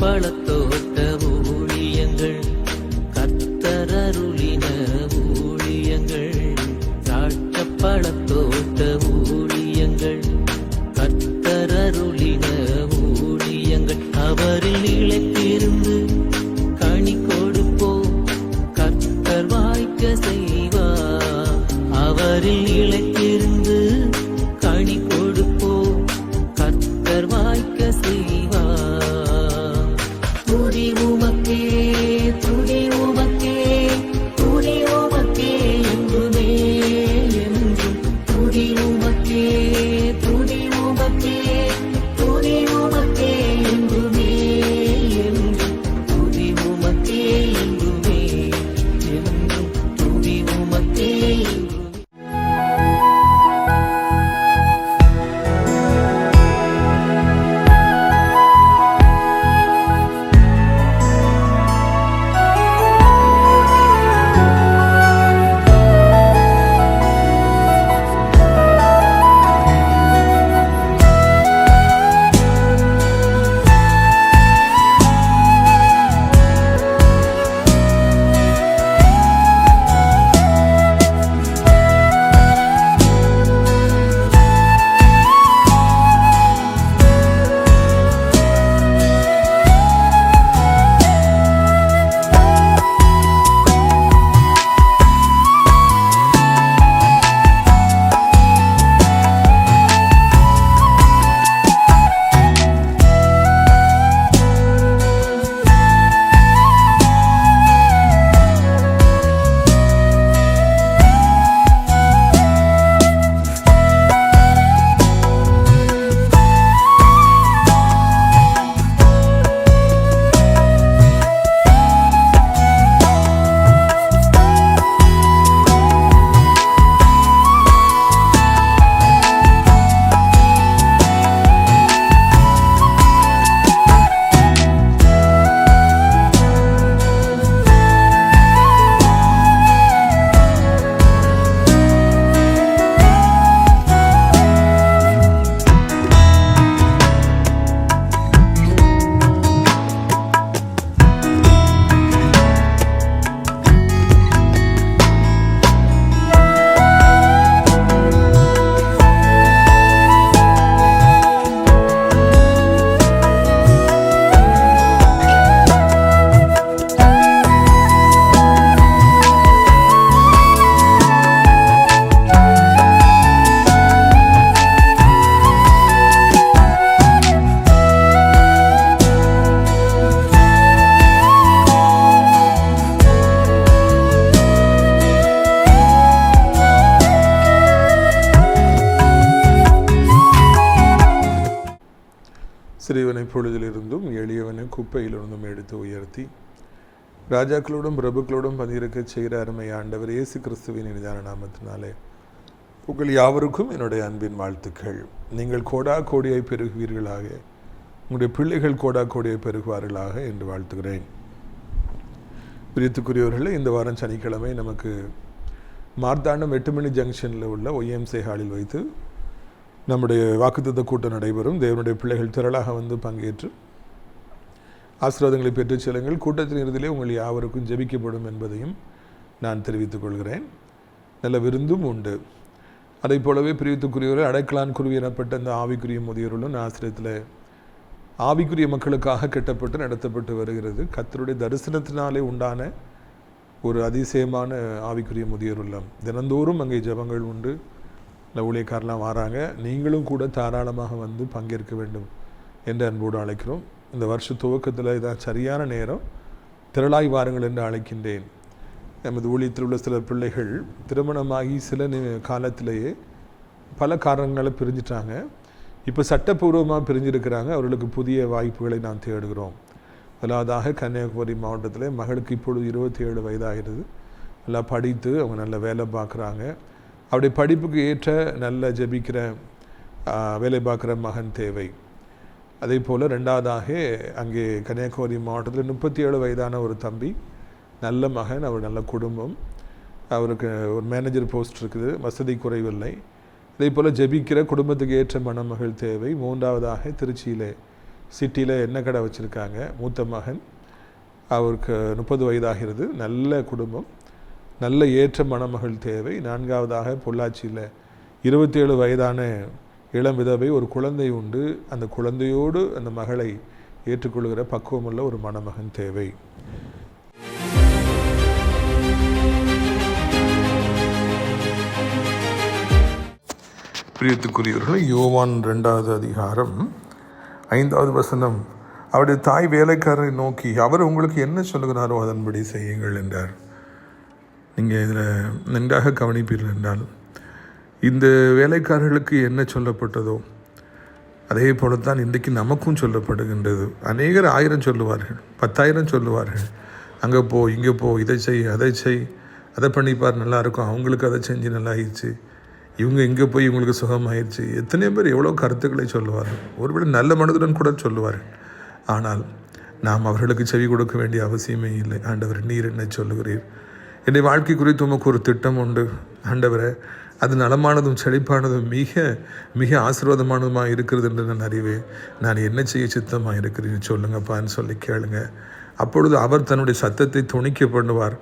பழத்த ராஜாக்களோடும் பிரபுக்களோடும் பந்திருக்கச் செய்கிற அருமை ஆண்டவர் இயேசு கிறிஸ்துவின் இனிதான நாமத்தினாலே. உங்கள் யாவருக்கும் என்னுடைய அன்பின் வாழ்த்துக்கள். நீங்கள் கோடா கோடியை பெருகுவீர்களாக. உங்களுடைய பிள்ளைகள் கோடா கோடியை பெருகுவார்களாக என்று வாழ்த்துகிறேன். பிரியத்துக்குரியவர்களே இந்த வாரம் சனிக்கிழமை நமக்கு மார்த்தாண்டம் எட்டுமணி ஜங்ஷனில் உள்ள ஒய்எம்சே ஹாலில் வைத்து நம்முடைய வாக்குத்தத்த கூட்டம் நடைபெறும். தேவனுடைய பிள்ளைகள் திரளாக வந்து பங்கேற்று ஆசீர்வாதங்களை பெற்றுச் செல்லுங்கள். கூட்டத்தின் இறுதியிலே உங்கள் யாவருக்கும் ஜெபிக்கப்படும் என்பதையும் நான் தெரிவித்துக் கொள்கிறேன். நல்ல விருந்தும் உண்டு. அதை போலவே பிரியத்துக்குரியவரை அடைக்கலான் குருவி எனப்பட்ட இந்த ஆவிக்குரிய முதியோர்களும் ஆசிரியத்தில் ஆவிக்குரிய மக்களுக்காக கட்டப்பட்டு நடத்தப்பட்டு வருகிறது. கத்தருடைய தரிசனத்தினாலே உண்டான ஒரு அதிசயமான ஆவிக்குரிய முதியோர் உள்ளம் தினந்தோறும் அங்கே ஜெபங்கள் உண்டு. இந்த ஊழியக்காரெலாம் வராங்க. நீங்களும் கூட தாராளமாக வந்து பங்கேற்க வேண்டும் என்று அன்போடு அழைக்கிறோம். இந்த வருஷ துவக்கத்தில் இதான் சரியான நேரம். திரளாய் வாருங்கள் என்று அழைக்கின்றேன். நமது ஊழியத்தில் உள்ள சில பிள்ளைகள் திருமணமாகி சில காலத்திலேயே பல காரணங்களை பிரிஞ்சிட்டாங்க. இப்போ சட்டப்பூர்வமாக பிரிஞ்சிருக்கிறாங்க. அவர்களுக்கு புதிய வாய்ப்புகளை நாம் தேடுகிறோம். முதலாவதாக கன்னியாகுமரி மாவட்டத்தில் மகளுக்கு இப்பொழுது இருபத்தி ஏழு வயதாகிறது. நல்லா படித்து அவங்க நல்ல வேலை பார்க்குறாங்க. அப்படி படிப்புக்கு ஏற்ற நல்ல ஜெபிக்கிற வேலை பார்க்குற மகன் தேவை. அதே போல் ரெண்டாவதாக அங்கே கன்னியாகுமரி மாவட்டத்தில் முப்பத்தி ஏழு வயதான ஒரு தம்பி நல்ல மகன் அவர் நல்ல குடும்பம். அவருக்கு ஒரு மேனேஜர் போஸ்ட் இருக்குது வசதி குறைவில்லை. அதே போல் ஜெபிக்கிற குடும்பத்துக்கு ஏற்ற மணமகள் தேவை. மூன்றாவதாக திருச்சியில் சிட்டியில் எண்ணெய் கடை வச்சுருக்காங்க? மூத்த மகன் அவருக்கு முப்பது வயதாகிறது. நல்ல குடும்பம். நல்ல ஏற்ற மணமகள் தேவை. நான்காவதாக பொள்ளாச்சியில் இருபத்தேழு வயதான இளம் விதவை ஒரு குழந்தை உண்டு. அந்த குழந்தையோடு அந்த மகளை ஏற்றுக்கொள்கிற பக்குவமுள்ள ஒரு மணமகன் தேவை. பிரியத்துக்குரியவர்கள் யோவான் ரெண்டாவது அதிகாரம் ஐந்தாவது வசனம். அவருடைய தாய் வேலைக்காரரை நோக்கி அவர் உங்களுக்கு என்ன சொல்லுகிறாரோ அதன்படி செய்யுங்கள் என்றார். நீங்கள் இதில் நன்றாக கவனிப்பீர்கள் என்றால் இந்த வேலைக்காரர்களுக்கு என்ன சொல்லப்பட்டதோ அதே போலத்தான் இன்றைக்கு நமக்கும் சொல்லப்படுகின்றது. அநேகர் ஆயிரம் சொல்லுவார்கள் பத்தாயிரம் சொல்லுவார்கள். அங்கே போ இங்கே போ இதை செய் அதை செய். அதை பண்ணிப்பார் நல்லாயிருக்கும் அவங்களுக்கு அதை செஞ்சு நல்லா ஆயிடுச்சு. இவங்க இங்கே போய் இவங்களுக்கு சுகமாயிருச்சு எத்தனையோ பேர் எவ்வளோ கருத்துக்களை சொல்லுவார்கள். ஒருவேளை நல்ல மனதுடன் கூட சொல்லுவார்கள். ஆனால் நாம் அவர்களுக்கு செவி கொடுக்க வேண்டிய அவசியமே இல்லை. ஆண்டவர் நீர் என்ன சொல்லுகிறீர். என்னுடைய வாழ்க்கை குறித்து உமக்கு ஒரு திட்டம் உண்டு. ஆண்டவரை அது நலமானதும் செழிப்பானதும் மிக மிக ஆசீர்வாதமானதுமாக இருக்கிறது என்று நான் அறிவேன். நான் என்ன செய்ய சித்தமாக இருக்கிறேன்னு சொல்லுங்கப்பான்னு சொல்லி கேளுங்க. அப்பொழுது அவர் தன்னுடைய சத்தத்தை துணிக்க பண்ணுவார்.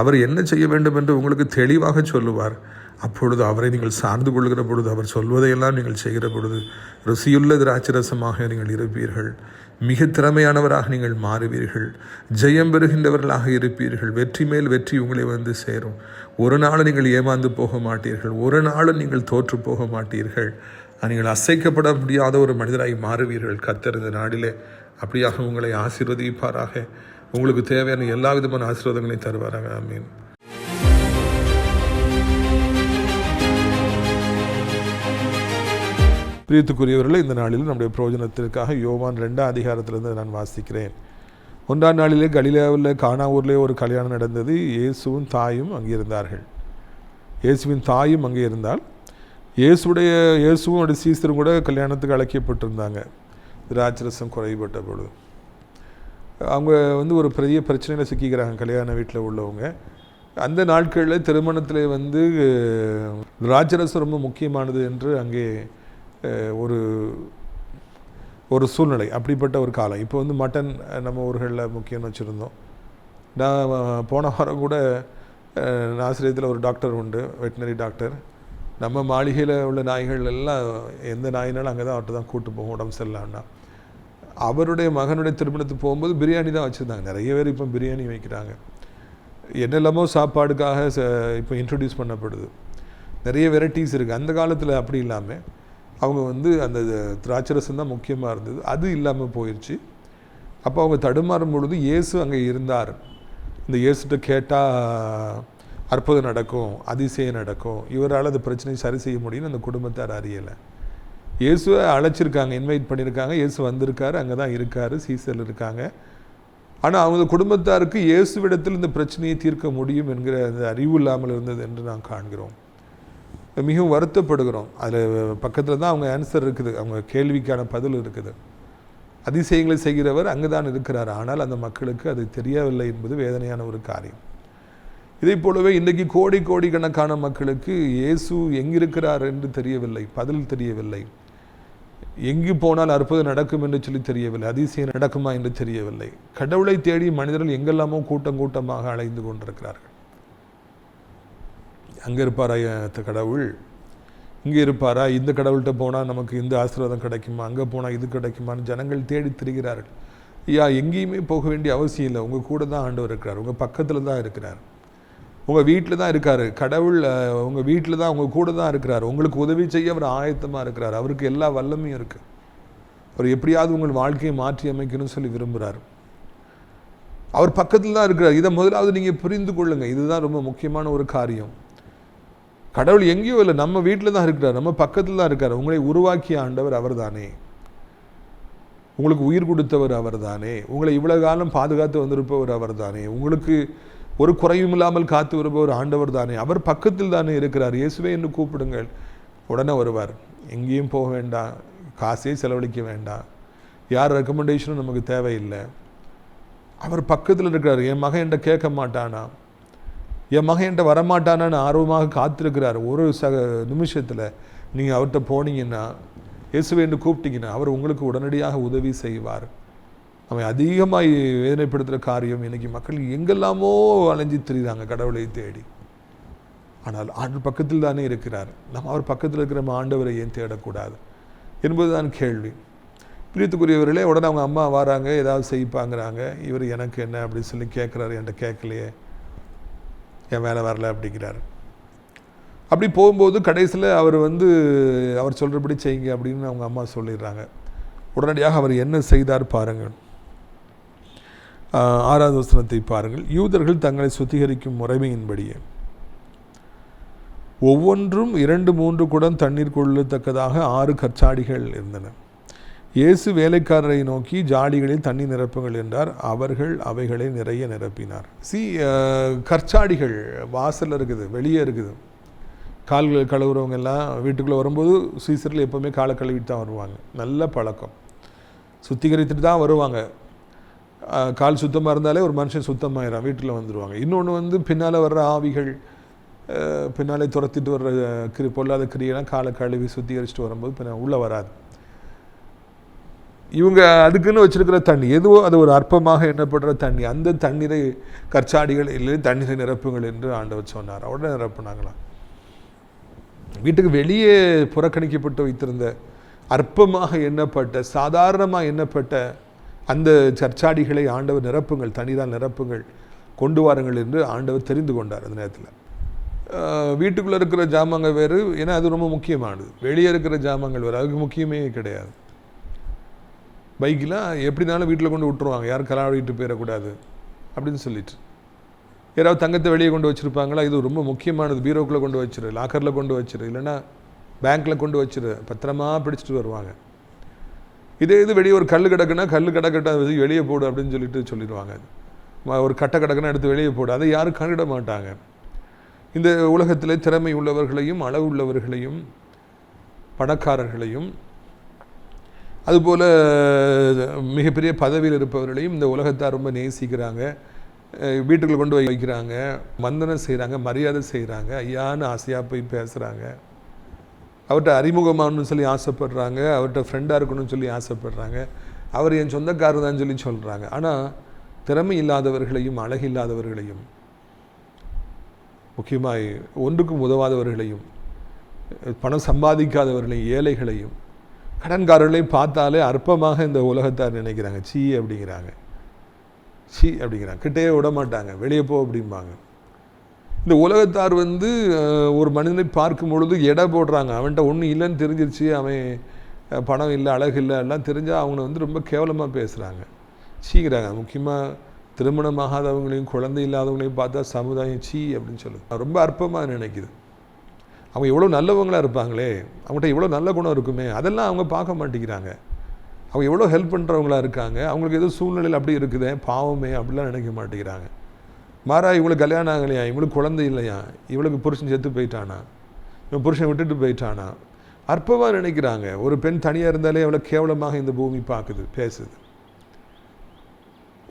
அவர் என்ன செய்ய வேண்டும் என்று உங்களுக்கு தெளிவாக சொல்லுவார். அப்பொழுது அவரை நீங்கள் சார்ந்து கொள்கிற பொழுது அவர் சொல்வதையெல்லாம் நீங்கள் செய்கிற பொழுது ருசியுள்ள திராட்சரசமாக நீங்கள் இருப்பீர்கள். மிக திறமையானவராக நீங்கள் மாறுவீர்கள். ஜெயம் பெறுகின்றவர்களாக இருப்பீர்கள். வெற்றி மேல் வெற்றி உங்களை வந்து சேரும். ஒரு நாள் நீங்கள் ஏமாந்து போக மாட்டீர்கள். ஒரு நாளும் நீங்கள் தோற்று போக மாட்டீர்கள். நீங்கள் அசைக்கப்பட முடியாத ஒரு மனிதராய் மாறுவீர்கள். கத்தர் இந்த நாடிலே அப்படியாக உங்களை ஆசீர்வதிப்பாராக. உங்களுக்கு தேவையான எல்லா விதமான ஆசீர்வாதங்களையும் தருவாராக. ஆமீன். பிரியத்துக்குரியவர்களே இந்த நாளில் நம்முடைய பிரயோஜனத்திற்காக யோவான் ரெண்டாம் அதிகாரத்திலிருந்து நான் வாசிக்கிறேன். ஒன்றாம் நாளிலே கலிலாவில் கானாவூர்லே ஒரு கல்யாணம் நடந்தது. இயேசுவும் தாயும் அங்கே இருந்தார்கள். இயேசுவின் தாயும் அங்கே இருந்தால் இயேசுடைய இயேசுவும் அவருடைய சீஸ்தரும் கூட கல்யாணத்துக்கு அழைக்கப்பட்டிருந்தாங்க. திராட்சரசம் குறைபட்ட பொழுது. அவங்க வந்து ஒரு பெரிய பிரச்சனையில் சிக்கிக்கிறாங்க கல்யாண வீட்டில் உள்ளவங்க. அந்த நாட்களில் திருமணத்தில் வந்து திராட்சரசம் ரொம்ப முக்கியமானது என்று அங்கே ஒரு ஒரு சூழ்நிலை அப்படிப்பட்ட ஒரு காலம். இப்போ வந்து மட்டன் நம்ம ஊர்களில் முக்கியம்னு வச்சுருந்தோம். நான் போன வாரம் கூட ஆசிரியத்தில் ஒரு டாக்டர் உண்டு வெட்டினரி டாக்டர். நம்ம மாளிகையில் உள்ள நாய்கள் எல்லாம் எந்த நாயினாலும் அங்கே தான் அவர்கிட்ட தான் கூட்டு போகும் உடம்பு சரியில்லாம்னா அவருடைய மகனுடைய திருமணத்துக்கு போகும்போது பிரியாணி தான் வச்சுருந்தாங்க. நிறைய பேர் இப்போ பிரியாணி வைக்கிறாங்க. என்னெல்லாமோ சாப்பாடுக்காக ச- இப்போ இன்ட்ரடியூஸ் பண்ணப்படுது. நிறைய வெரைட்டிஸ் இருக்குது அந்த காலத்தில் அப்படி இல்லாமல் அவங்க வந்து அந்த திராட்சரசம் தான் முக்கியமாக இருந்தது. அது இல்லாமல் போயிடுச்சு அப்போ அவங்க தடுமாறும் பொழுது இயேசு அங்கே இருந்தார். இந்த இயேசுகிட்ட கேட்டால் அற்புதம் நடக்கும் அதிசயம் நடக்கும் இவரால் அந்த பிரச்சனையை சரி செய்ய முடியும்னு அந்த குடும்பத்தார் அறியலை. இயேசுவை அழைச்சிருக்காங்க இன்வைட் பண்ணியிருக்காங்க இயேசு வந்திருக்காரு அங்கே தான் இருக்கார் சீசல் இருக்காங்க. ஆனால் அவங்க குடும்பத்தாருக்கு இயேசுவிடத்தில் இந்த பிரச்சனையை தீர்க்க முடியும் என்கிற அந்த அறிவு இல்லாமல் இருந்தது என்று நாம் காண்கிறோம். மிகவும் வருத்தப்படுகிறோம். அதில் பக்கத்தில் தான் அவங்க ஆன்சர் இருக்குது. அவங்க கேள்விக்கான பதில் இருக்குது. அதிசயங்களை செய்கிறவர் அங்கே தான் இருக்கிறார். ஆனால் அந்த மக்களுக்கு அது தெரியவில்லை என்பது வேதனையான ஒரு காரியம். இதை போலவே இன்றைக்கு கோடி கோடிக்கணக்கான மக்களுக்கு இயேசு எங்கிருக்கிறார் என்று தெரியவில்லை. பதில் தெரியவில்லை. எங்கு போனால் அற்புதம் நடக்கும் என்று சொல்லி தெரியவில்லை. அதிசயம் நடக்குமா என்று தெரியவில்லை. கடவுளை தேடி மனிதர்கள் எங்கெல்லாமோ கூட்டம் கூட்டமாக அலைந்து கொண்டிருக்கிறார்கள். அங்கே இருப்பாரா கடவுள்? இங்கே இருப்பாரா? இந்த கடவுள்கிட்ட போனால் நமக்கு இந்த ஆசீர்வாதம் கிடைக்குமா? அங்கே போனால் இது கிடைக்குமான்னு ஜனங்கள் தேடி திரிகிறார்கள். ஐயா எங்கேயுமே போக வேண்டிய அவசியம் இல்லை. உங்கள் கூட தான் ஆண்டவர் இருக்கிறார். உங்கள் பக்கத்தில் தான் இருக்கிறார். உங்கள் வீட்டில் தான் இருக்கார். கடவுள் உங்கள் வீட்டில் தான் உங்கள் கூட தான் இருக்கிறார். உங்களுக்கு உதவி செய்ய அவர் ஆயத்தமாக இருக்கிறார். அவருக்கு எல்லா வல்லமையும் இருக்குது அவர் எப்படியாவது உங்கள் வாழ்க்கையை மாற்றி அமைக்கணும்னு சொல்லி விரும்புகிறார் அவர் பக்கத்தில் தான் இருக்கிறார். இதை முதலாவது நீங்கள் புரிந்து கொள்ளுங்கள் இதுதான் ரொம்ப முக்கியமான ஒரு காரியம். கடவுள் எங்கேயோ இல்லை நம்ம வீட்டில் தான் இருக்கிறார் நம்ம பக்கத்தில் தான் இருக்கார். உங்களை உருவாக்கிய ஆண்டவர் அவர் தானே உங்களுக்கு உயிர் கொடுத்தவர் அவர் தானே உங்களை இவ்வளோ காலம் பாதுகாத்து வந்திருப்பவர் அவர் தானே உங்களுக்கு ஒரு குறையும் இல்லாமல் காத்து வருபவர் ஆண்டவர் தானே அவர் பக்கத்தில் தானே இருக்கிறார். இயேசுவே என்று கூப்பிடுங்கள். உடனே வருவார். எங்கேயும் போக வேண்டாம். காசே செலவழிக்க வேண்டாம். யார் ரெக்கமெண்டேஷனும் நமக்கு தேவையில்லை. அவர் பக்கத்தில் இருக்கிறார். என் மகன் என்கிட்ட கேட்க மாட்டானா என் மகன் என்கிட்ட வரமாட்டானான்னு ஆர்வமாக காத்திருக்கிறார். ஒரு சக நிமிஷத்தில் நீங்கள் அவர்கிட்ட போனீங்கன்னா இயேசுவை என்று கூப்பிட்டீங்கன்னா அவர் உங்களுக்கு உடனடியாக உதவி செய்வார். அவன் அதிகமாக வேதனைப்படுத்துகிற காரியம் இன்றைக்கி மக்கள் எங்கெல்லாமோ அலைஞ்சி திரிகிறாங்க கடவுளை தேடி. ஆனால் ஆண்டு பக்கத்தில் தானே இருக்கிறார். நம்ம அவர் பக்கத்தில் இருக்கிற நம்ம ஆண்டவரை ஏன் தேடக்கூடாது? என்பதுதான் கேள்வி. பிரியத்துக்குரியவர்களே உடனே அவங்க அம்மா வராங்க ஏதாவது செய்ப்பாங்கிறாங்க. இவர் எனக்கு என்ன அப்படின்னு சொல்லி கேட்குறாரு என்கிட்ட கேட்கலையே. என் வேலை வரல அப்படிங்கிறாரு. அப்படி போகும்போது கடைசியில் அவர் வந்து அவர் சொல்கிறபடி செய்யுங்க அப்படின்னு அவங்க அம்மா சொல்லிடுறாங்க. உடனடியாக அவர் என்ன செய்தார் பாருங்கள் ஆறாவது வசனத்தை பாருங்கள். யூதர்கள் தங்களை சுத்திகரிக்கும் முறைமையின்படியே. ஒவ்வொன்றும் இரண்டு மூன்று குடம் தண்ணீர் கொள்ளத்தக்கதாக ஆறு கற்சாடிகள் இருந்தன. இயேசு வேலைக்காரரை நோக்கி ஜாடிகளில் தண்ணி நிரப்புங்கள் என்றார். அவர்கள் அவைகளை நிறைய நிரப்பினார். சி கற்சாடிகள் வாசலில் இருக்குது வெளியே இருக்குது. கால்கள் கழுவுறவங்க எல்லாம் வீட்டுக்குள்ளே வரும்போது சீசரில் எப்போவுமே காலை கழுவிட்டு தான் வருவாங்க. நல்ல பழக்கம். சுத்திகரித்துட்டு தான் வருவாங்க. கால் சுத்தமாக இருந்தாலே ஒரு மனுஷன் சுத்தமாயிடும் வீட்டில் வந்துடுவாங்க இன்னொன்று வந்து பின்னால் வர்ற ஆவிகள் பின்னாலே துரத்திட்டு வர்ற கிரி பொல்லாத கிரியெல்லாம் காலை கழுவி சுத்திகரிச்சுட்டு வரும்போது பின்ன உள்ளே வராது. இவங்க அதுக்குன்னு வச்சிருக்கிற தண்ணி எதுவோ அது ஒரு அற்பமாக எண்ணப்படுற தண்ணி அந்த தண்ணீரை கற்சாடிகள் இல்லை தண்ணீரை நிரப்புங்கள் என்று ஆண்டவர் சொன்னார். உடனே நிரப்புனாங்களாம். வீட்டுக்கு வெளியே புறக்கணிக்கப்பட்டு வைத்திருந்த அற்பமாக எண்ணப்பட்ட சாதாரணமாக எண்ணப்பட்ட அந்த சர்ச்சாடிகளை ஆண்டவர் நிரப்புங்கள் தண்ணீரால் நிரப்புங்கள் கொண்டு வாருங்கள் என்று ஆண்டவர் தெரிந்து கொண்டார் அந்த நேரத்தில். வீட்டுக்குள்ளே இருக்கிற ஜாமங்கள் வேறு ஏன்னா அது ரொம்ப முக்கியமானது. வெளியே இருக்கிற ஜாமான்கள் வேறு அதுக்கு முக்கியமே கிடையாது. பைக்கெலாம் எப்படினாலும் வீட்டில் கொண்டு விட்டுருவாங்க. யாரும் கலாடிட்டு போயிடக்கூடாது. அப்படின்னு சொல்லிட்டு. யாராவது தங்கத்தை வெளியே கொண்டு வச்சுருப்பாங்களா? இது ரொம்ப முக்கியமானது. பீரோக்குள்ளே கொண்டு வச்சிரு லாக்கரில் கொண்டு வச்சிரு இல்லைன்னா பேங்க்கில் கொண்டு வச்சிரு. பத்திரமா பிடிச்சிட்டு வருவாங்க. இதே இது வெளியே ஒரு கல் கிடக்குன்னா கல் கிடக்கட்ட வெளியே போடு அப்படின்னு சொல்லிட்டு சொல்லிடுவாங்க. ஒரு கட்டை கிடக்குன்னா எடுத்து வெளியே போடு. அதை யாரும் கண்டிட மாட்டாங்க. இந்த உலகத்தில் திறமை உள்ளவர்களையும் அளவு உள்ளவர்களையும் பணக்காரர்களையும் அதுபோல் மிகப்பெரிய பதவியில் இருப்பவர்களையும் இந்த உலகத்தார் ரொம்ப நேசிக்கிறாங்க. அஹ் வீட்டுக்குள்ள கொண்டு போய் வைக்கிறாங்க. வந்தனம் செய்கிறாங்க மரியாதை செய்கிறாங்க ஐயான்னு ஆசையாக போய் பேசுகிறாங்க அவர்கிட்ட அறிமுகமாகணும்னு சொல்லி ஆசைப்படுறாங்க அவர்கிட்ட ஃப்ரெண்டாக இருக்கணும்னு சொல்லி ஆசைப்படுறாங்க. அவர் என் சொந்தக்காரர் தான் சொல்லி சொல்கிறாங்க ஆனால் திறமை இல்லாதவர்களையும் அழகு இல்லாதவர்களையும் முக்கியமாக ஒன்றுக்கும் உதவாதவர்களையும் பணம் சம்பாதிக்காதவர்களையும் ஏழைகளையும் கடன்காரர்களையும் பார்த்தாலே அற்பமாக இந்த உலகத்தார் நினைக்கிறாங்க. சீ அப்படிங்கிறாங்க. சீ அப்படிங்கிறாங்க. கிட்டே விட மாட்டாங்க. வெளியே போ அப்படிம்பாங்க. இந்த உலகத்தார் வந்து ஒரு மனிதனை பார்க்கும் பொழுது எடை போடுறாங்க. அவன்கிட்ட ஒன்றும் இல்லைன்னு தெரிஞ்சிருச்சு. அவன் பணம் இல்லை அழகு இல்லை எல்லாம் தெரிஞ்சால் அவங்கள வந்து ரொம்ப கேவலமாக பேசுகிறாங்க சீக்கிறாங்க. முக்கியமாக திருமணமாகாதவங்களையும் குழந்தை இல்லாதவங்களையும் பார்த்தா சமுதாயம் சீ அப்படின்னு சொல்லுது. ரொம்ப அற்பமாக நினைக்குது. அவங்க எவ்வளோ நல்லவங்களாக இருப்பாங்களே அவங்கள்ட்ட எவ்வளோ நல்ல குணம் இருக்குமே அதெல்லாம் அவங்க பார்க்க மாட்டேங்கிறாங்க. அவங்க எவ்வளோ ஹெல்ப் பண்ணுறவங்களா இருக்காங்க அவங்களுக்கு ஏதோ சூழ்நிலையில் அப்படி இருக்குதே பாவமே அப்படிலாம் நினைக்க மாட்டேங்கிறாங்க. மாறா இவங்களுக்கு கல்யாணம் ஆகலையா இவங்களுக்கு குழந்தை இல்லையா இவளுக்கு புருஷன் செத்து போயிட்டானா இவன் புருஷன் விட்டுட்டு போயிட்டானா? அற்பமாக நினைக்கிறாங்க. ஒரு பெண் தனியாக இருந்தாலே எவ்வளோ கேவலமாக இந்த பூமி பார்க்குது பேசுது.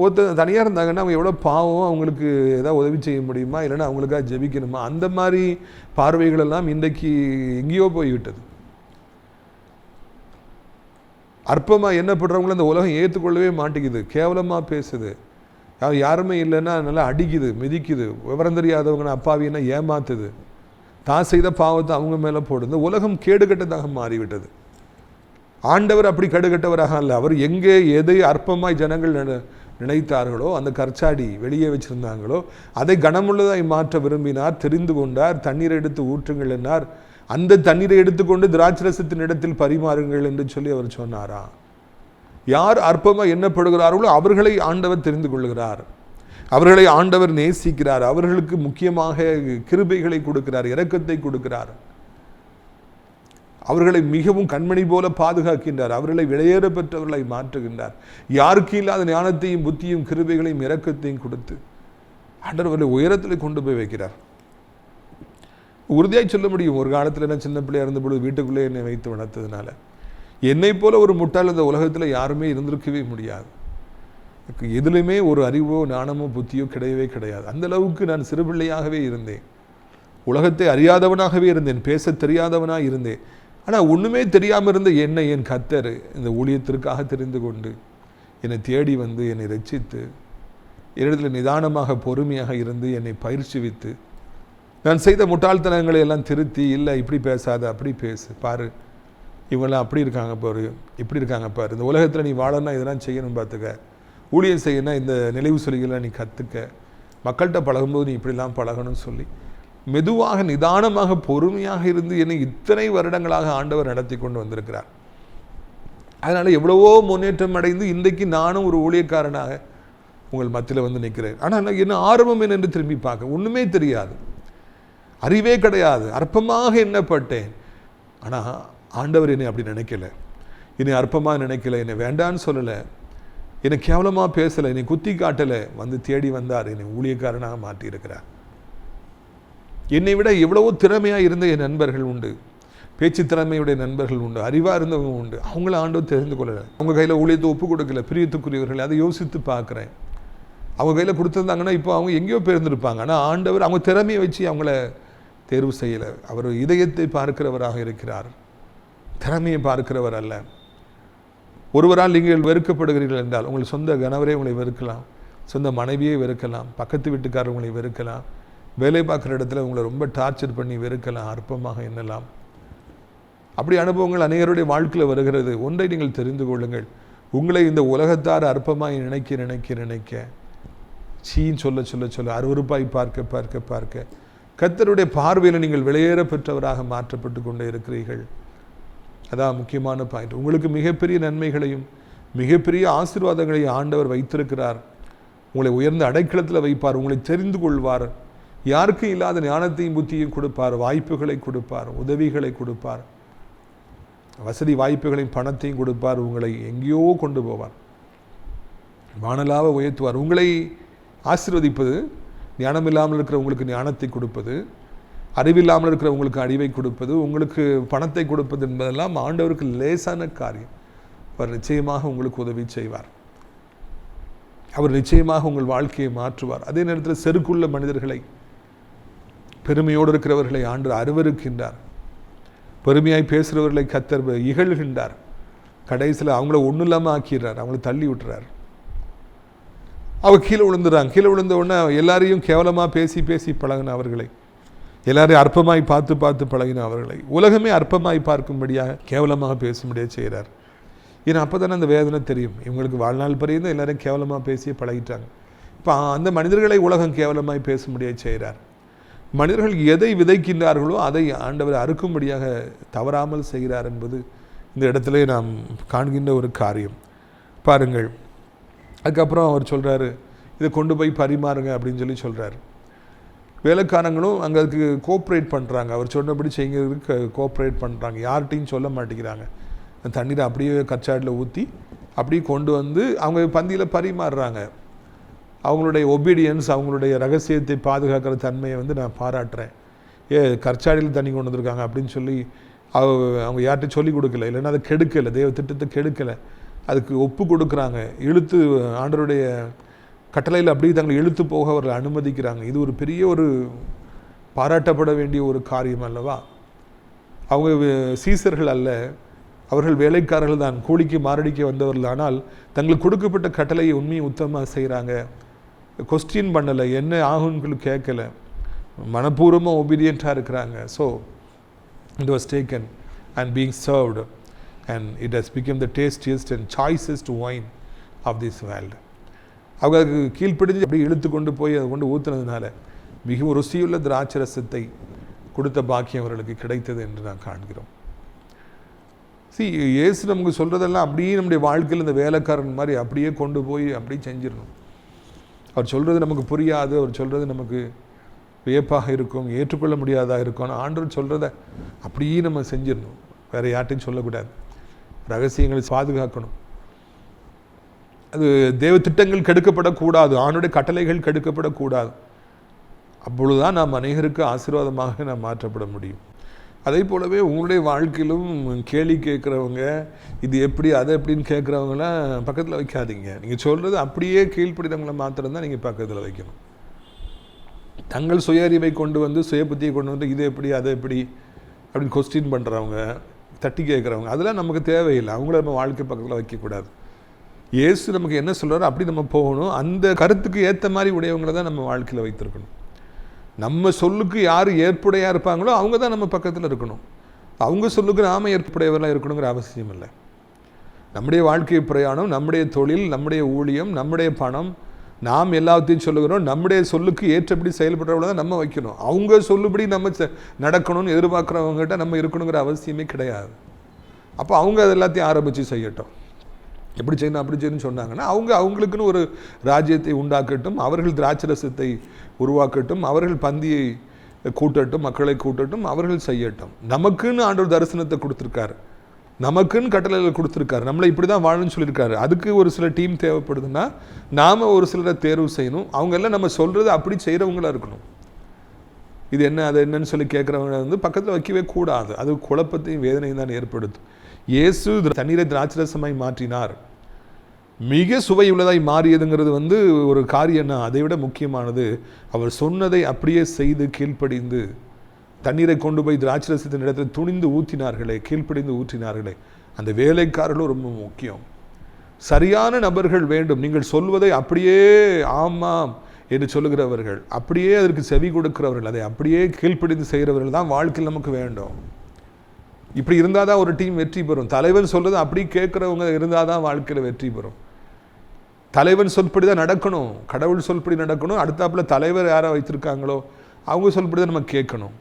ஒருத்தர் தனியாக இருந்தாங்கன்னா அவங்க எவ்வளோ பாவம் அவங்களுக்கு ஏதாவது உதவி செய்ய முடியுமா? இல்லைன்னா அவங்களுக்காக ஜெபிக்கணுமா? அந்த மாதிரி பார்வைகளெல்லாம் இன்றைக்கு எங்கேயோ போய்விட்டது. அற்பமாக என்ன பண்ணுறவங்களும் அந்த உலகம் ஏற்றுக்கொள்ளவே மாட்டேங்குது. கேவலமாக பேசுது. யாருமே இல்லைன்னா நல்லா அடிக்குது மிதிக்குது. விவரம் தெரியாதவங்க அப்பாவின்னா ஏமாத்துது. தான் செய்த பாவத்தை அவங்க மேலே போடுது. உலகம் கேடுகட்டதாக மாறிவிட்டது. ஆண்டவர் அப்படி கடுகட்டவராக அல்ல. அவர் எங்கே எதை அற்பமாய் ஜனங்கள் நினைத்தார்களோ அந்த கற்சாடி வெளியே வச்சிருந்தாங்களோ அதை கனமுள்ளதாய் மாற்ற விரும்பினார் தெரிந்து கொண்டார் தண்ணீரை எடுத்து ஊற்றுங்கள் என்னார். அந்த தண்ணீரை எடுத்துக்கொண்டு திராட்சரசத்தின் இடத்தில் பரிமாறுங்கள் என்று சொல்லி அவர் சொன்னாரா? யார் அற்பமாக எண்ணப்படுகிறார்களோ அவர்களை ஆண்டவர் தெரிந்து கொள்கிறார். அவர்களை ஆண்டவர் நேசிக்கிறார். அவர்களுக்கு முக்கியமாக கிருபைகளை கொடுக்கிறார் இரக்கத்தை கொடுக்கிறார். அவர்களை மிகவும் கண்மணி போல பாதுகாக்கின்றார். அவர்களை வெளியேற பெற்றவர்களை மாற்றுகின்றார். யாருக்கு இல்லாத ஞானத்தையும் புத்தியும் கிருபைகளையும் இரக்கத்தையும் கொடுத்து ஆண்டவர் அவர்களை உயரத்தில் கொண்டு போய் வைக்கிறார். உறுதியாக சொல்ல முடியும். ஒரு காலத்தில் என்ன சின்ன பிள்ளையா இருந்தபொழுது வீட்டுக்குள்ளே என்னை வைத்து வளர்த்ததுனால. என்னை போல ஒரு முட்டாள் இந்த உலகத்தில் யாருமே இருந்திருக்கவே முடியாது. எதுலையுமே ஒரு அறிவோ ஞானமோ புத்தியோ கிடையவே கிடையாது. அந்த அளவுக்கு நான் சிறுபிள்ளையாகவே இருந்தேன். உலகத்தை அறியாதவனாகவே இருந்தேன். பேச தெரியாதவனாக இருந்தேன். ஆனால் ஒன்றுமே தெரியாமல் இருந்த என்னை என் கத்தர் இந்த ஊழியத்திற்காக தெரிந்து கொண்டு என்னை தேடி வந்து என்னை ரட்சித்து என்னிடத்தில் நிதானமாக பொறுமையாக இருந்து என்னை பயிற்சிவித்து நான் செய்த முட்டாள்தனங்களை எல்லாம் திருத்தி இல்லை இப்படி பேசாத அப்படி பேசு பாரு இவங்களாம் அப்படி இருக்காங்க பாரு இப்படி இருக்காங்க பாரு இந்த உலகத்தில் நீ வாழணும்னா இதெல்லாம் செய்யணும் பார்த்துக்க ஊழியம் செய்யணும் இந்த நினைவு சொல்லிகளை நீ கற்றுக்க மக்கள்கிட்ட பழகும்போது நீ இப்படிலாம் பழகணும்னு சொல்லி மெதுவாக நிதானமாக பொறுமையாக இருந்து என்னை இத்தனை வருடங்களாக ஆண்டவர் நடத்தி கொண்டு வந்திருக்கிறார். அதனால் எவ்வளவோ முன்னேற்றம் அடைந்து இன்றைக்கு நானும் ஒரு ஊழியக்காரனாக உங்கள் மத்தியில் வந்து நிற்கிறேன். ஆனால் என்ன ஆர்வம் என்ன என்று திரும்பி பார்க்க ஒன்றுமே தெரியாது. அறிவே கிடையாது. அற்பமாக எண்ணப்பட்டேன். ஆனால் ஆண்டவர் என்னை அப்படி நினைக்கல. என்னை அற்பமாக நினைக்கல என்னை வேண்டான்னு சொல்லலை. என்னை கேவலமாக பேசலை என்னை குத்தி காட்டலை. வந்து தேடி வந்தார் என்னை ஊழியக்காரனாக மாற்றியிருக்கிறார். என்னை விட எவ்வளவோ திறமையாக இருந்த என் நண்பர்கள் உண்டு. பேச்சு திறமையுடைய நண்பர்கள் உண்டு. அறிவாக இருந்தவங்க உண்டு. அவங்கள ஆண்டும் தெரிந்து கொள்ளலை. அவங்க கையில் ஊழியத்தை ஒப்பு கொடுக்கல. பிரியத்துக்குரியவர்கள். அதை யோசித்து பார்க்குறேன். அவங்க கையில் கொடுத்துருந்தாங்கன்னா இப்போ அவங்க எங்கேயோ போயிருந்திருப்பாங்க ஆனால் ஆண்டவர் அவங்க திறமையை வச்சு அவங்கள தேர்வு செய்யலை. அவர் இதயத்தை பார்க்கிறவராக இருக்கிறார். திறமையை பார்க்கிறவர் அல்ல. ஒருவரால் நீங்கள் வெறுக்கப்படுகிறீர்கள் என்றால் உங்கள் சொந்த கணவரே உங்களை வெறுக்கலாம். சொந்த மனைவியை வெறுக்கலாம். பக்கத்து வீட்டுக்காரர் உங்களை வெறுக்கலாம். வேலை பார்க்குற இடத்துல உங்களை ரொம்ப டார்ச்சர் பண்ணி வெறுக்கலாம் அற்பமாக எண்ணலாம். அப்படி அனுபவங்கள் அநேகருடைய வாழ்க்கையில் வருகிறது. ஒன்றை நீங்கள் தெரிந்து கொள்ளுங்கள். உங்களை இந்த உலகத்தார் அற்பமாக நினைக்க நினைக்க நினைக்க சீன் சொல்ல சொல்ல சொல்ல அருவருப்பாய் பார்க்க பார்க்க பார்க்க கத்தருடைய பார்வையில் நீங்கள் வெளியேற பெற்றவராக மாற்றப்பட்டு கொண்டே இருக்கிறீர்கள். அதான் முக்கியமான பாயிண்ட் உங்களுக்கு மிகப்பெரிய நன்மைகளையும் மிகப்பெரிய ஆசீர்வாதங்களையும் ஆண்டவர் வைத்திருக்கிறார். உங்களை உயர்ந்த அடைக்கலத்தில் வைப்பார். உங்களை தெரிந்து கொள்வார். யாருக்கும் இல்லாத ஞானத்தையும் புத்தியும் கொடுப்பார். வாய்ப்புகளை கொடுப்பார். உதவிகளை கொடுப்பார். வசதி வாய்ப்புகளையும் பணத்தையும் கொடுப்பார். உங்களை எங்கேயோ கொண்டு போவார். வானலாக உயர்த்துவார். உங்களை ஆசீர்வதிப்பது ஞானம் இல்லாமல் இருக்கிற உங்களுக்கு ஞானத்தை கொடுப்பது அறிவில்லாமல் இருக்கிற உங்களுக்கு அறிவை கொடுப்பது உங்களுக்கு பணத்தை கொடுப்பது என்பதெல்லாம் ஆண்டவருக்கு லேசான காரியம். அவர் நிச்சயமாக உங்களுக்கு உதவி செய்வார். அவர் நிச்சயமாக உங்கள் வாழ்க்கையை மாற்றுவார். அதே நேரத்தில் செருக்குள்ள மனிதர்களை பெருமையோடு இருக்கிறவர்களை ஆண்டு அருவருக்கின்றார். பெருமையாய் பேசுகிறவர்களை கத்தர் இகழ்கின்றார். கடைசியில் அவங்கள ஒன்றும் இல்லாமல் ஆக்கிடுறார். அவங்கள தள்ளி விட்டுறார். அவ கீழே விழுந்துறாங்க கீழே விழுந்த உடனே எல்லாரையும் கேவலமாக பேசி பேசி பழகின அவர்களை எல்லாரையும் அற்பமாய் பார்த்து பார்த்து பழகின அவர்களை உலகமே அற்பமாய் பார்க்கும்படியாக கேவலமாக பேசும்படியாக செய்கிறார் ஏன்னா அப்போ தானே அந்த வேதனை தெரியும். இவங்களுக்கு வாழ்நாள் பரியந்த எல்லாரும் கேவலமாக பேசி பழகிட்டாங்க. இப்போ அந்த மனிதர்களை உலகம் கேவலமாய் பேசும்படியாக செய்கிறார் மனிதர்கள் எதை விதைக்கின்றார்களோ அதை ஆண்டவர் அறுக்கும்படியாக தவறாமல் செய்கிறார் என்பது இந்த இடத்துல நாம் காண்கின்ற ஒரு காரியம். பாருங்கள். அதுக்கப்புறம் அவர் சொல்கிறாரு இதை கொண்டு போய் பரிமாறுங்க அப்படின்னு சொல்லி சொல்கிறாரு வேலைக்காரங்களும் அங்கே அதுக்கு கோஆப்ரேட் பண்ணுறாங்க அவர் சொன்னபடி செய்கிறதுக்கு கோஆப்ரேட் பண்ணுறாங்க யார்கிட்டையும் சொல்ல மாட்டேங்கிறாங்க. அந்த தண்ணீரை அப்படியே கச்சாடில் ஊற்றி அப்படியே கொண்டு வந்து அவங்க பந்தியில் பரிமாறுறாங்க. அவங்களுடைய ஒபீடியன்ஸ் அவங்களுடைய ரகசியத்தை பாதுகாக்கிற தன்மையை வந்து நான் பாராட்டுறேன். ஏ கற்சாடியில் தண்ணி கொண்டு வந்திருக்காங்க அப்படின்னு சொல்லி அவ அவங்க யார்கிட்டையும் சொல்லி கொடுக்கல. இல்லைன்னா அதை கெடுக்கலை. தெய்வ திட்டத்தை கெடுக்கலை. அதுக்கு ஒப்பு கொடுக்குறாங்க. இழுத்து ஆண்டருடைய கட்டளையில் அப்படியே தங்களை இழுத்து போக அவர்கள் அனுமதிக்கிறாங்க. இது ஒரு பெரிய ஒரு பாராட்டப்பட வேண்டிய ஒரு காரியம் அல்லவா? அவங்க சீசர்கள் அல்ல. அவர்கள் வேலைக்காரர்கள் தான். கூலிக்கு மாரடிக்க வந்தவர்கள். ஆனால் தங்களுக்கு கொடுக்கப்பட்ட கட்டளையை உண்மையை உத்தமமாக செய்கிறாங்க கொஸ்டின் பண்ணலை என்ன ஆகும்னு கேட்கல மனப்பூர்வமாக ஒபீடியண்ட்டாக இருக்கிறாங்க. So it was taken and being served and it has become the tastiest and choicest wine of this world அவங்க அதுக்கு கீழ்ப்பிடிஞ்சு அப்படியே இழுத்து கொண்டு போய் அதை கொண்டு ஊற்றுனதுனால மிகவும் ருசியுள்ள திராட்சரசத்தை கொடுத்த பாக்கியம் அவர்களுக்கு கிடைத்தது என்று நான் காண்கிறோம். சி ஏசு நமக்கு சொல்கிறதெல்லாம் அப்படியே நம்முடைய வாழ்க்கையில் இந்த வேலைக்காரன் மாதிரி அப்படியே கொண்டு போய் அப்படியே செஞ்சிடணும். அவர் சொல்கிறது நமக்கு புரியாது அவர் சொல்கிறது நமக்கு வியப்பாக இருக்கும் ஏற்றுக்கொள்ள முடியாதாக இருக்கும். ஆனால் ஆண்டவர் சொல்கிறத அப்படியே நம்ம செஞ்சிடணும். வேறு யார்ட்டையும் சொல்லக்கூடாது. ரகசியங்களை பாதுகாக்கணும். அது தேவ திட்டங்கள் கெடுக்கப்படக்கூடாது. ஆணுடைய கட்டளைகள் கெடுக்கப்படக்கூடாது. அப்பொழுதுதான் நாம் அநேகருக்கு ஆசீர்வாதமாக நாம் மாற்றப்பட முடியும். அதே போலவே உங்களுடைய வாழ்க்கையிலும் கேள்வி கேட்குறவங்க இது எப்படி அதை எப்படின்னு கேட்குறவங்களாம் பக்கத்தில் வைக்காதீங்க. நீங்கள் சொல்கிறது அப்படியே கீழ்ப்படிதவங்களை மாத்திரம் தான் நீங்கள் பக்கத்தில் வைக்கணும். தங்கள் சுய அறிவை கொண்டு வந்து சுய புத்தியை கொண்டு வந்து இது எப்படி அதை எப்படி அப்படின்னு கொஸ்டின் பண்ணுறவங்க தட்டி கேட்குறவங்க அதெல்லாம் நமக்கு தேவையில்லை. அவங்கள நம்ம வாழ்க்கை பக்கத்தில் வைக்கக்கூடாது. இயேசு நமக்கு என்ன சொல்கிறாரோ அப்படி நம்ம போகணும். அந்த கருத்துக்கு ஏற்ற மாதிரி உடையவங்களை தான் நம்ம வாழ்க்கையில் வைத்திருக்கணும். நம்ம சொல்லுக்கு யார் ஏற்புடையாக இருப்பாங்களோ அவங்க தான் நம்ம பக்கத்தில் இருக்கணும். அவங்க சொல்லுக்கு நாம ஏற்புடையவர்களாக இருக்கணுங்கிற அவசியம் இல்லை. நம்முடைய வாழ்க்கை பிரயாணம் நம்முடைய தொழில் நம்முடைய ஊழியம் நம்முடைய பணம் நாம் எல்லாத்தையும் சொல்லுகிறோம். நம்முடைய சொல்லுக்கு ஏற்றபடி செயல்படுறவங்கள தான் நம்ம வைக்கணும். அவங்க சொல்லுபடி நம்ம செ- நடக்கணும்னு எதிர்பார்க்குறவங்ககிட்ட நம்ம இருக்கணுங்கிற அவசியமே கிடையாது. அப்போ அவங்க அது எல்லாத்தையும் ஆரம்பித்து செய்யட்டும். எப்படி செய்யணும் அப்படி செய்யணும்னு சொன்னாங்கன்னா அவங்க அவங்களுக்குன்னு ஒரு ராஜ்யத்தை உண்டாக்கட்டும் அவர்கள் திராட்சரசத்தை உருவாக்கட்டும் அவர்கள் பந்தியை கூட்டட்டும் மக்களை கூட்டட்டும் அவர்கள் செய்யட்டும். நமக்குன்னு ஆண்டவர் தரிசனத்தை கொடுத்துருக்காரு. நமக்குன்னு கட்டளையில் கொடுத்துருக்காரு. நம்மளை இப்படி தான் வாழணும்னு சொல்லியிருக்காரு. அதுக்கு ஒரு சில டீம் தேவைப்படுதுன்னா நாம் ஒரு சிலரை தேர்வு செய்யணும். அவங்க எல்லாம் நம்ம சொல்கிறது அப்படி செய்கிறவங்களா இருக்கணும். இது என்ன அது என்னன்னு சொல்லி கேட்குறவங்க வந்து பக்கத்தில் வைக்கவே கூடாது. அது குழப்பத்தையும் வேதனையும் தான் ஏற்படுத்தும். இயேசு தண்ணீரை திராட்சரசமாய் மாற்றினார். மிக சுவையுள்ளதாய் மாறியதுங்கிறது வந்து ஒரு காரியம்னா அதை விட முக்கியமானது அவர் சொன்னதை அப்படியே செய்து கீழ்ப்படிந்து தண்ணீரை கொண்டு போய் திராட்சரசத்தின் இடத்துல துணிந்து ஊற்றினார்களே கீழ்ப்படிந்து ஊற்றினார்களே. அந்த வேலைக்காரர்களும் ரொம்ப முக்கியம். சரியான நபர்கள் வேண்டும். நீங்கள் சொல்வதை அப்படியே ஆமாம் என்று சொல்லுகிறவர்கள் அப்படியே அதற்கு செவி கொடுக்கிறவர்கள் அதை அப்படியே கீழ்ப்படிந்து செய்கிறவர்கள் தான் வாழ்க்கையில் நமக்கு வேண்டும். இப்படி இருந்தால் தான் ஒரு டீம் வெற்றி பெறும். தலைவன் சொல்கிறது அப்படி கேட்குறவங்க இருந்தால் தான் வாழ்க்கையில் வெற்றி பெறும். தலைவன் சொல்படி தான் நடக்கணும். கடவுள் சொல்படி நடக்கணும். அடுத்தாப்புல தலைவர் யாரை வைத்திருக்காங்களோ அவங்க சொல்படி தான் நம்ம கேட்கணும்.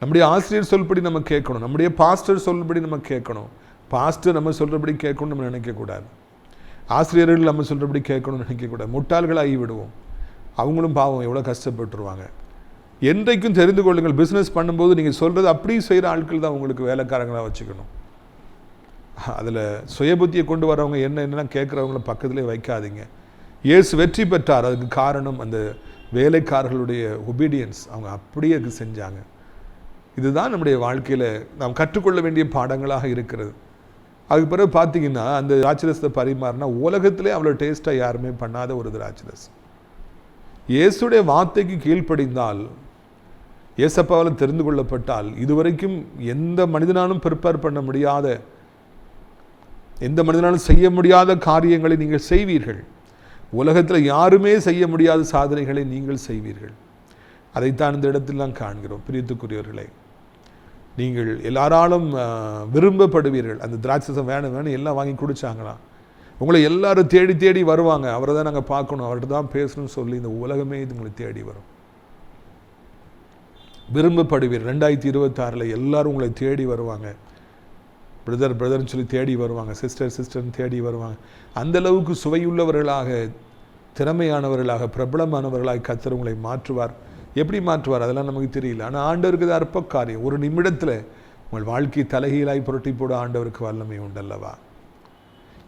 நம்முடைய ஆசிரியர் சொல்படி நம்ம கேட்கணும். நம்முடைய பாஸ்டர் சொல்படி நம்ம கேட்கணும். பாஸ்டர் நம்ம சொல்கிறபடி கேட்கணும் நம்ம நினைக்கக்கூடாது. ஆசிரியர்கள் நம்ம சொல்கிறபடி கேட்கணும்னு நினைக்கக்கூடாது. முட்டாள்களாகி விடுவோம். அவங்களும் பாவம் எவ்வளோ கஷ்டப்பட்டுருவாங்க. என்றைக்கும் தெரிந்து கொள்ளுங்கள். பிஸ்னஸ் பண்ணும்போது நீங்கள் சொல்கிறது அப்படி செய்கிற ஆட்கள் தான் உங்களுக்கு வேலைக்காரங்களாக வச்சுக்கணும். அதில் சுயபுத்தியை கொண்டு வரவங்க என்ன என்னெல்லாம் கேட்குறவங்கள பக்கத்திலே வைக்காதீங்க. இயேசு வெற்றி பெற்றார். அதுக்கு காரணம் அந்த வேலைக்காரர்களுடைய ஒபீடியன்ஸ் அவங்க அப்படியே அது செஞ்சாங்க. இதுதான் நம்முடைய வாழ்க்கையில் நாம் கற்றுக்கொள்ள வேண்டிய பாடங்களாக இருக்கிறது. அதுக்கு பிறகு பார்த்தீங்கன்னா அந்த ராட்சரசத்தை பரிமாறினா உலகத்திலே அவ்வளோ டேஸ்ட்டாக யாருமே பண்ணாத ஒரு திராட்சரசம். இயேசுடைய வார்த்தைக்கு கீழ்ப்படிந்தால் இயேசப்பாவில் தெரிந்து கொள்ளப்பட்டால் இதுவரைக்கும் எந்த மனிதனாலும் ப்ரிப்பேர் பண்ண முடியாத எந்த மனிதனாலும் செய்ய முடியாத காரியங்களை நீங்கள் செய்வீர்கள். உலகத்தில் யாருமே செய்ய முடியாத சாதனைகளை நீங்கள் செய்வீர்கள். அதைத்தான் இந்த இடத்தில் நாம் காண்கிறோம். பிரியத்துக்குரியவர்களே நீங்கள் எல்லாராலும் விரும்பப்படுவீர்கள். அந்த திராட்சசம் வேணும் வேணும் எல்லாம் வாங்கி குடிச்சாங்களாம் உங்களை எல்லாரும் தேடி தேடி வருவாங்க. அவரை தான் நாங்கள் பார்க்கணும். அவர்கிட்ட தான் பேசணும்னு சொல்லி இந்த உலகமே இது உங்களை தேடி வரும். விரும்பப்படுவீர். ரெண்டாயிரத்தி இருபத்தாறில் எல்லாரும் உங்களை தேடி வருவாங்க. பிரதர் பிரதர்னு சொல்லி தேடி வருவாங்க. சிஸ்டர் சிஸ்டர்னு தேடி வருவாங்க. அந்தளவுக்கு சுவையுள்ளவர்களாக திறமையானவர்களாக பிரபலமானவர்களாக கத்தர் உங்களை மாற்றுவார். எப்படி மாற்றுவார்? அதெல்லாம் நமக்கு தெரியல. ஆனால் ஆண்டவருக்கு இது அற்ப காரியம் ஒரு நிமிடத்தில் உங்கள் வாழ்க்கை தலைகீழாய் புரட்டி போட ஆண்டவருக்கு வல்லமை உண்டல்லவா?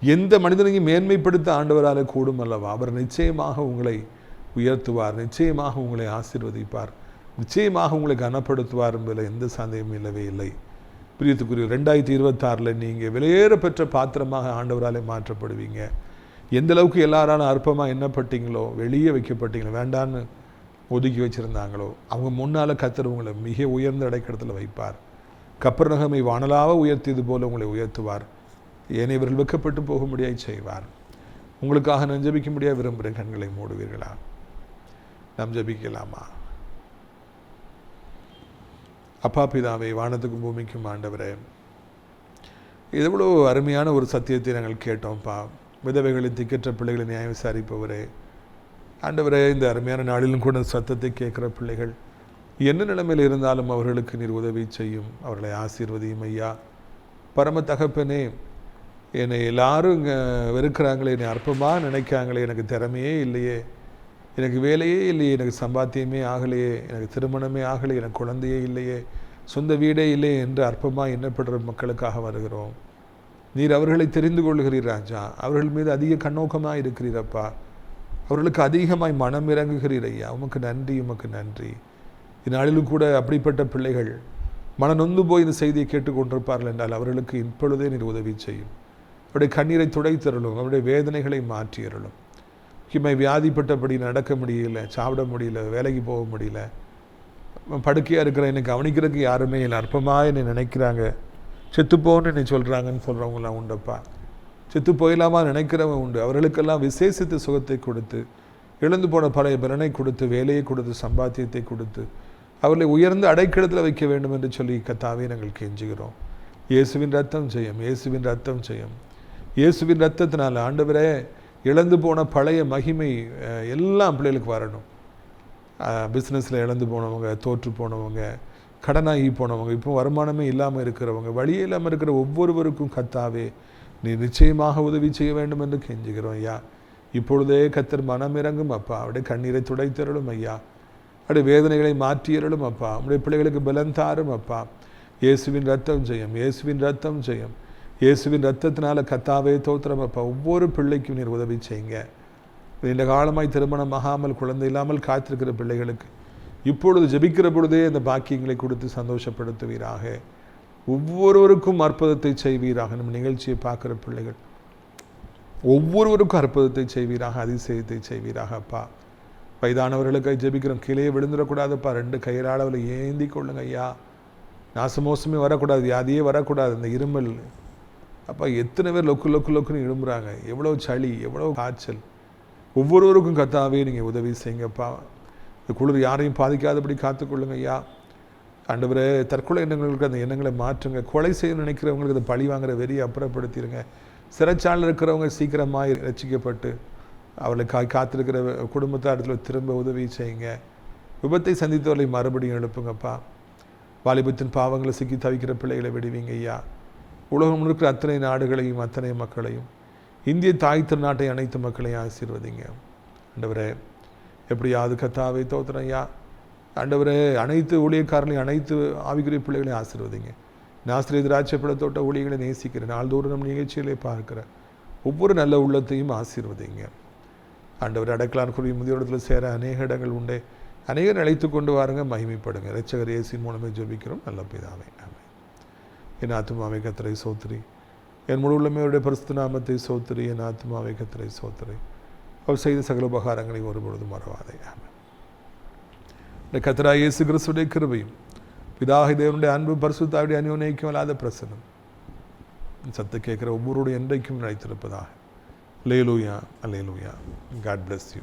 எந்த மனிதனையும் மேன்மைப்படுத்த ஆண்டவரால் கூடும் அல்லவா? அவர் நிச்சயமாக உங்களை உயர்த்துவார். நிச்சயமாக உங்களை ஆசிர்வதிப்பார். நிச்சயமாக உங்களை கனப்படுத்துவார் என்பதில் எந்த சந்தேகமும் இல்லவே இல்லை. பிரியத்துக்குரிய ரெண்டாயிரத்தி இருபத்தாறில் நீங்கள் வெளியேற பெற்ற பாத்திரமாக ஆண்டவராலே மாற்றப்படுவீங்க. எந்த அளவுக்கு எல்லாராலும் அற்பமாக எண்ணப்பட்டீங்களோ வெளியே வைக்கப்பட்டீங்களோ வேண்டான்னு ஒதுக்கி வச்சுருந்தாங்களோ அவங்க முன்னால் கத்தர் உங்களை மிக உயர்ந்த இடைக்கிடத்தில் வைப்பார். கப்பர் நகமை வானலாக உயர்த்தியது போல உங்களை உயர்த்துவார். ஏனையவர்கள் வெக்கப்பட்டு போக முடியாய் செய்வார். உங்களுக்காக நான் ஜபிக்க முடியாது விரும்புகிறேன் கண்களை மூடுவீர்களா? நாம் ஜபிக்கலாமா? அப்பா பிதாவை வானத்துக்கும் பூமிக்கும் ஆண்டவரே. இது எவ்வளோ அருமையான ஒரு சத்தியத்தை நாங்கள் கேட்டோம்ப்பா. விதவைகளை திக்கற்ற பிள்ளைகளை நியாயம் விசாரிப்பவரே. ஆண்டவரே இந்த அருமையான நாளிலும் கூட சத்தத்தை கேட்குற பிள்ளைகள் என்ன நிலைமையில் இருந்தாலும் அவர்களுக்கு நீர் உதவி செய்யும். அவர்களை ஆசீர்வதியும் ஐயா. பரம தகப்பனே என்னை எல்லாரும் இங்கே வெறுக்கிறாங்களே என்னை அற்பமாக நினைக்காங்களே எனக்கு திறமையே இல்லையே. எனக்கு வேலையே இல்லையே எனக்கு சம்பாத்தியமே ஆகலையே எனக்கு திருமணமே ஆகலையே எனக்கு குழந்தையே இல்லையே சொந்த வீடே இல்லை என்று அற்பமாக எண்ணப்படுற மக்களுக்காக வருகிறோம். நீர் அவர்களை தெரிந்து கொள்கிறீர் ராஜா. அவர்கள் மீது அதிக கண்ணோக்கமாக இருக்கிறீரப்பா அவர்களுக்கு அதிகமாய் மனம் இறங்குகிறீர் ஐயா. உமக்கு நன்றி உமக்கு நன்றி. இந்நாளிலும் கூட அப்படிப்பட்ட பிள்ளைகள் மனநொந்து போய் இந்த செய்தியை கேட்டுக்கொண்டிருப்பார்கள் என்றால் அவர்களுக்கு இப்பொழுதே நீர் உதவி செய்யும். அவருடைய கண்ணீரை துடைத்தருளும். அவருடைய வேதனைகளை மாற்றியருளும். முக்கியமாக வியாதிப்பட்டபடி நடக்க முடியல சாப்பிட முடியல வேலைக்கு போக முடியல. படுக்கையாக இருக்கிற என்னை கவனிக்கிறதுக்கு யாருமே இல்லை. அற்பமாக என்னை நினைக்கிறாங்க. செத்துப்போன்னு என்னை சொல்கிறாங்கன்னு சொல்கிறவங்களாம் உண்டப்பா. செத்து போயிடலாமா நினைக்கிறவங்க உண்டு. அவர்களுக்கெல்லாம் விசேஷித்த சுகத்தை கொடுத்து இழந்து போன பழைய பலனை கொடுத்து வேலையை கொடுத்து சம்பாத்தியத்தை கொடுத்து அவர்களை உயர்ந்த அடைக்கலத்தில் வைக்க வேண்டும் என்று சொல்லி கத்தாவே நாங்கள் கெஞ்சுகிறோம். இயேசுவின் ரத்தம் செய்யும் இயேசுவின் ரத்தம் செய்யும் இயேசுவின் ரத்தத்தினால் ஆண்டவரே இழந்து போன பழைய மகிமை எல்லாம் பிள்ளைகளுக்கு வரணும். பிஸ்னஸில் இழந்து போனவங்க தோற்று போனவங்க கடனாகி போனவங்க இப்போ வருமானமே இல்லாமல் இருக்கிறவங்க வழியே இல்லாமல் இருக்கிற ஒவ்வொருவருக்கும் கத்தாவே நீ நிச்சயமாக உதவி செய்ய வேண்டும் என்று கெஞ்சுகிறோம் ஐயா. இப்பொழுதே கத்தர் மனம் இறங்கும் அப்பா. அப்படியே கண்ணீரை துடைத்தருளும் ஐயா. அப்படியே வேதனைகளை மாற்றியருளும் அப்பா. உடைய பிள்ளைகளுக்கு பலன் தாரும் அப்பா. இயேசுவின் ரத்தம் செய்யும் இயேசுவின் ரத்தம் செய்யும் இயேசுவின் ரத்தத்தினால கத்தாவே தோத்திரம் அப்பா ஒவ்வொரு பிள்ளைக்கும் நீர் உதவி செய்யுங்க. நீண்ட காலமாய் திருமணம் ஆகாமல் குழந்தை இல்லாமல் காத்திருக்கிற பிள்ளைகளுக்கு இப்பொழுது ஜெபிக்கிற பொழுதே அந்த பாக்கியங்களை கொடுத்து சந்தோஷப்படுத்துவீராக. ஒவ்வொருவருக்கும் அற்புதத்தை செய்வீராக. நம்ம நிகழ்ச்சியை பார்க்குற பிள்ளைகள் ஒவ்வொருவருக்கும் அற்புதத்தை செய்வீராக அதிசயத்தை செய்வீராக அப்பா. வயதானவர்களுக்கு ஜபிக்கிறோம். கீழே விழுந்துடக்கூடாதுப்பா. ரெண்டு கையராளவில் ஏந்தி கொள்ளுங்க ஐயா. நாசமோசமே வரக்கூடாது வியாதியே வரக்கூடாது. இந்த இருமல் அப்பா எத்தனை பேர் லொக்கு லொக்கு லொக்குன்னு எழும்புறாங்க. எவ்வளோ சளி எவ்வளோ காய்ச்சல். ஒவ்வொருவருக்கும் கத்தாவே நீங்கள் உதவி செய்யுங்கப்பா இந்த குளிர் யாரையும் பாதிக்காதபடி காத்துக்கொள்ளுங்க ஐயா. ஆண்டவரே தற்கொலை எண்ணங்களுக்கு அந்த எண்ணங்களை மாற்றுங்க. கொலை செய்ய நினைக்கிறவங்களுக்கு அந்த பழி வாங்குற வெறியை அப்புறப்படுத்திடுங்க சிறைச்சாலில் இருக்கிறவங்க சீக்கிரமாக ரட்சிக்கப்பட்டு கா காத்திருக்கிற குடும்பத்தாரத்தில் திரும்ப உதவி செய்யுங்க. விபத்தை சந்தித்தவர்களை மறுபடியும் எழுப்புங்கப்பா. வாலிபத்தின் பாவங்களை சிக்கி தவிக்கிற பிள்ளைகளை விடுவீங்க ஐயா. உலகம் இருக்கிற அத்தனை நாடுகளையும் அத்தனை மக்களையும் இந்திய தாய் திருநாட்டை அனைத்து மக்களையும் ஆசீர்வதிங்க. ஆண்டவரே எப்படியாவது கத்தாவை தோத்துறையா ஆண்டவரே அனைத்து ஊழியக்காரர்களையும் அனைத்து ஆவிக்குரிய பிள்ளைகளையும் ஆசீர்வதிங்க. நாசிரியர் திராட்சைப்பழத்தோட்ட ஊழியர்களை நேசிக்கிறேன் நாள்தோறும் நம் நிகழ்ச்சிகளை பார்க்கிறேன் ஒவ்வொரு நல்ல உள்ளத்தையும் ஆசீர்வதிங்க. ஆண்டவர் அடக்கலான் குருவி முதியோடத்தில் சேர அநேக இடங்கள் உண்டே. அநேகர் அழைத்து கொண்டு வாருங்க மகிமைப்படுங்க. ரட்சகர் ஏசி மூலமே ஜெபிக்கிறோம். நல்ல பிதாவே ஆமாம் என் ஆத்மாவை கத்திரை சோத்திரி என் முழு உள்ளமையுடைய பரிசுத்த நாமத்தை சோத்திரி என் ஆத்மாவை கத்திரை சோத்திரி அவர் செய்த சகல உபகாரங்களை ஒருபொழுதும் மறவாதே. இந்த கத்திரா இயேசு கிறிஸ்துடைய கிருபையும் பிதாகி தேவனுடைய அன்பு பரிசுத்தாவுடைய அநியோன்யக்கும் அல்லாத பிரசனம் சத்து கேட்குற ஒவ்வொருடைய என்றைக்கும் நினைத்திருப்பதாக. லேலூயா அல்லேலூயா. God bless you